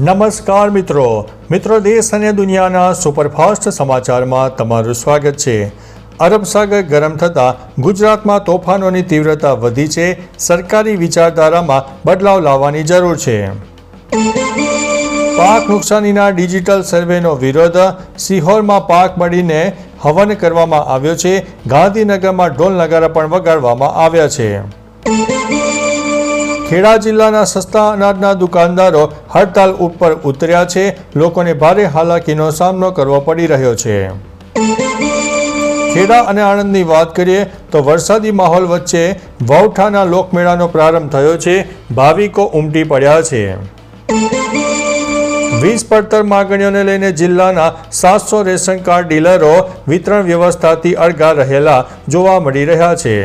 નમસ્કાર મિત્રો. મિત્રો, દેશ અને દુનિયાના સુપરફાસ્ટ સમાચારમાં તમારું સ્વાગત છે. અરબ સાગર ગરમ થતાં ગુજરાતમાં તોફાનોની તીવ્રતા વધી છે. સરકારી વિચારધારામાં બદલાવ લાવવાની જરૂર છે. પાક નુકસાનીના ડિજિટલ સર્વેનો વિરોધ સિહોરમાં પાક મળીને હવન કરવામાં આવ્યો છે. ગાંધીનગરમાં ઢોલ નગારા પણ વગાડવામાં આવ્યા છે. ખેડા જિલ્લાના સસ્તા અનાજના દુકાનદારો હડતાલ ઉપર ઉતર્યા છે. લોકોને ભારે હાલાકીનો સામનો કરવો પડી રહ્યો છે. ખેડા અને આણંદની વાત કરીએ તો વરસાદી માહોલ વચ્ચે વૌઠાના લોકમેળાનો પ્રારંભ થયો છે. ભાવિકો ઉમટી પડ્યા છે. વીજ પડતર માગણીઓને લઈને જિલ્લાના સાતસો રેશન કાર્ડ ડીલરો વિતરણ વ્યવસ્થાથી અળગા રહેલા જોવા મળી રહ્યા છે.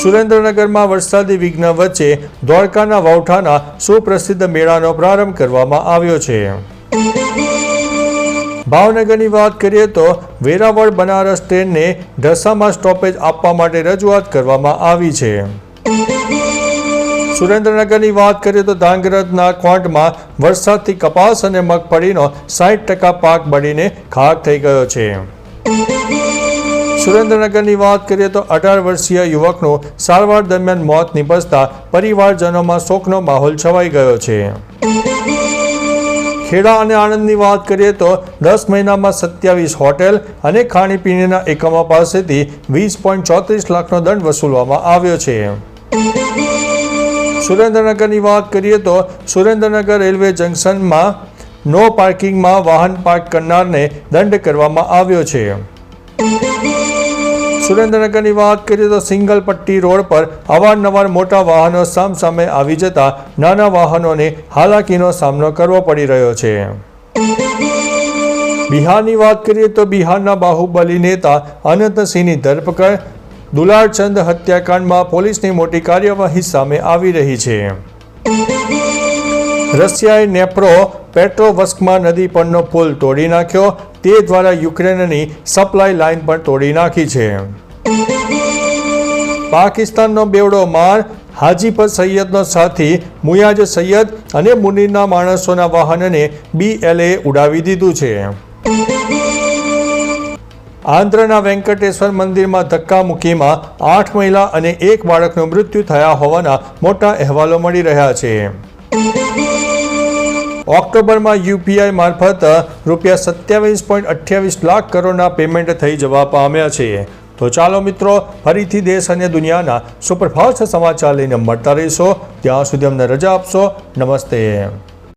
સુરેન્દ્રનગરમાં વરસાદી વિઘ્ન વચ્ચે દ્વારકાના વાવઠાના સુપ્રસિદ્ધ મેળાનો પ્રારંભ કરવામાં આવ્યો છે. ભાવનગરની વાત કરીએ તો વેરાવળ બનારસ ટ્રેનને ઢસામાં સ્ટોપેજ આપવા માટે રજૂઆત કરવામાં આવી છે. સુરેન્દ્રનગરની વાત કરીએ તો ધાંગરજના ક્વાંટમાં વરસાદથી કપાસ અને મગફળીનો સાઠ ટકા પાક બળીને ખાક થઈ ગયો છે. સુરેન્દ્રનગરની વાત કરીએ તો અઢાર વર્ષીય યુવકનું સારવાર દરમિયાન મોત નિપજતા પરિવારજનોમાં શોકનો માહોલ છવાઈ ગયો છે. ખેડા અને આણંદની વાત કરીએ તો દસ મહિનામાં સત્યાવીસ હોટેલ અને ખાણીપીણીના એકમો પાસેથી વીસ પોઈન્ટ ચોત્રીસ લાખનો દંડ વસૂલવામાં આવ્યો છે. સુરેન્દ્રનગરની વાત કરીએ તો સુરેન્દ્રનગર રેલવે જંકશનમાં નો પાર્કિંગમાં વાહન પાર્ક કરનારને દંડ કરવામાં આવ્યો છે. સુરેન્દ્રનગરની વાત કરીએ તો સિંગલ પટ્ટી રોડ પર અવારનવાર મોટા વાહનો સામસામે આવી જતા નાના વાહનોને હાલાકીનો સામનો કરવો પડી રહ્યો છે. બિહારની વાત કરીએ તો બિહારના બાહુબલી નેતા અનંતસિંહની ધરપકડ, દુલારચંદ હત્યાકાંડમાં પોલીસની મોટી કાર્યવાહી સામે આવી રહી છે. રશિયાએ નેપ્રો પેટ્રોવસ્કમાં નદી પરનો પુલ તોડી નાખ્યો તે દ્વારા યુક્રેનની સપ્લાય લાઇન પણ તોડી નાખી છે. પાકિસ્તાનનો બેવડો માર હાજીપર સૈયદનો સાથી મુયાજ સૈયદ અને મુનીરના માણસોના વાહનને બીએલએ ઉડાવી દીધું છે. આંધ્રના વેંકટેશ્વર મંદિરમાં ધક્કા મૂકીમાં આઠ મહિલા અને એક બાળકનું મૃત્યુ થયા હોવાના મોટા અહેવાલો મળી રહ્યા છે. ઓક્ટોબરમાં યુપીઆઈ મારફત રૂપિયા સત્યાવીસ પોઈન્ટ અઠ્યાવીસ લાખ કરોડના પેમેન્ટ થઈ જવા પામ્યા છે. તો ચાલો મિત્રો, ફરીથી દેશ અને દુનિયાના સુપરફાસ્ટ સમાચાર લઈને મળતા રહીશો. ત્યાં સુધી અમને રજા આપશો. નમસ્તે.